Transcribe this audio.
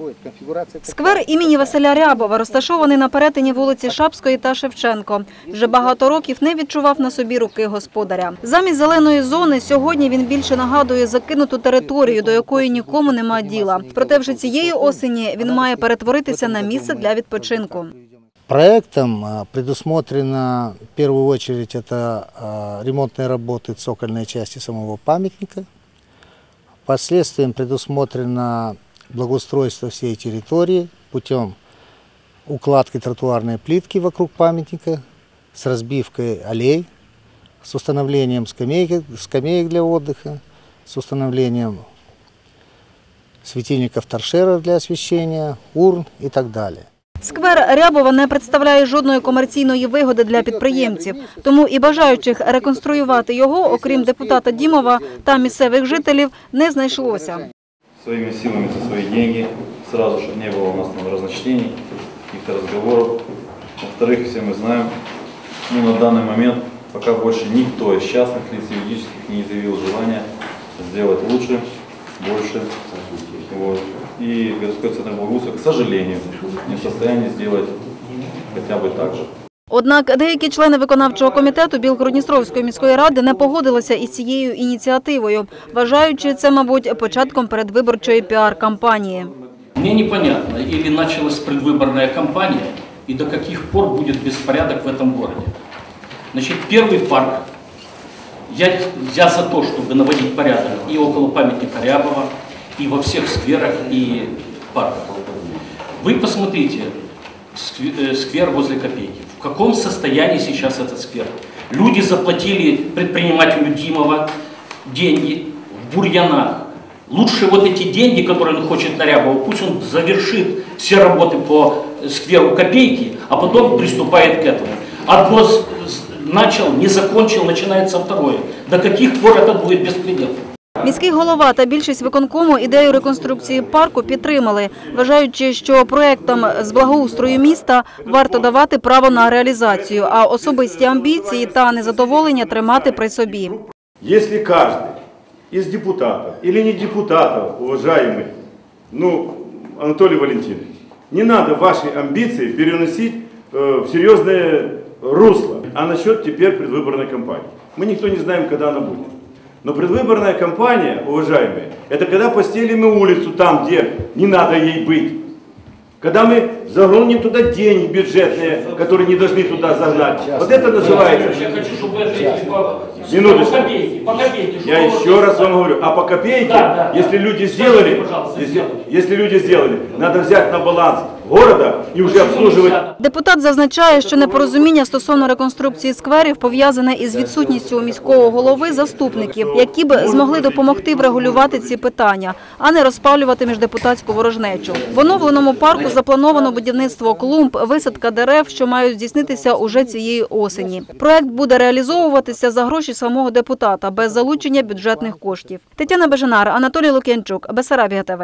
происходит, конфигурация... Сквер імені Василя Рябова розташований на перетині вулиці Шапської та Шевченко. Вже багато років не відчував на собі руки господаря. Замість зеленої зони сьогодні він більше нагадує закинуту територію, до якої нікому нема діла. Проте вже цієї осені він має перетворитися на місце для відпочинку. Проектом а, предусмотрено в первую очередь это а, ремонтные работы цокольной части самого памятника. Последствием предусмотрено благоустройство всей территории путем укладки тротуарной плитки вокруг памятника с разбивкой аллей, с установлением скамейки, скамеек для отдыха, с установлением светильников торшеров для освещения, урн и так далее. Сквер Рябова не представляє жодної комерційної вигоди для підприємців, тому і бажаючих реконструювати його, окрім депутата Дімова та місцевих жителів, не знайшлося. Своими силами за свои деньги, сразу, чтобы не было у нас там разночтений, каких-то разговоров. Во-вторых, все мы знаем, ну, на данный момент пока больше никто из частных лиц юридических не изъявил желания сделать лучше, больше. Вот. И городской центр благоустройства, к сожалению, не в состоянии сделать хотя бы так же. Однак деякі члени виконавчого комітету Білгородністровської міської ради не погодилися із цією ініціативою, вважаючи це, мабуть, початком передвиборчої піар-кампанії. Мне непонятно, или началась предвыборная кампания, и до каких пор будет беспорядок в этом городе. Значит, первый парк, я, я за то, чтобы наводить порядок и около памятника Рябова, и во всех скверах и парках. Вы посмотрите, скве- э, сквер возле Копейки. В каком состоянии сейчас этот сквер? Люди заплатили предпринимателю Димова деньги в бурьянах. Лучше вот эти деньги, которые он хочет на Рябова, пусть он завершит все работы по скверу Копейки, а потом приступает к этому. Одно начал, не закончил, начинается второе. До каких пор это будет беспредел? Міський голова та більшість виконкому ідею реконструкції парку підтримали, вважаючи, що проектам з благоустрою міста варто давати право на реалізацію, а особисті амбіції та незадоволення тримати при собі. Если каждый из депутатов или не депутатов, уважаемый, ну, Анатолий Валентинович, не надо ваши амбиции переносить э, в серьезное русло. А насчет теперь предвыборной кампании. Мы никто не знаем, когда она будет. Но предвыборная кампания, уважаемые, это когда постелим мы улицу там, где не надо ей быть. Когда мы загоним туда деньги бюджетные, которые не должны туда загнать. Вот это называется Я хочу, чтобы вы ответили по, Минуточку. по копейке. По копейке. Я еще вы- раз вам говорю, а по копейке, Да, да, если да. люди Скажите, сделали, пожалуйста, если, сделали. если люди сделали, надо взять на баланс города и уже Почему Депутат зазначає, що непорозуміння стосовно реконструкції скверів пов'язане із відсутністю у міського голови заступників, які б змогли допомогти врегулювати ці питання, а не розпалювати міждепутатську ворожнечу. В оновленому парку заплановано будівництво клумб, висадка дерев, що мають здійснитися уже цієї осені. Проект буде реалізовуватися за гроші самого депутата без залучення бюджетних коштів. Тетяна Бежанар, Анатолій Лук'янчук, Бесарабія ТВ.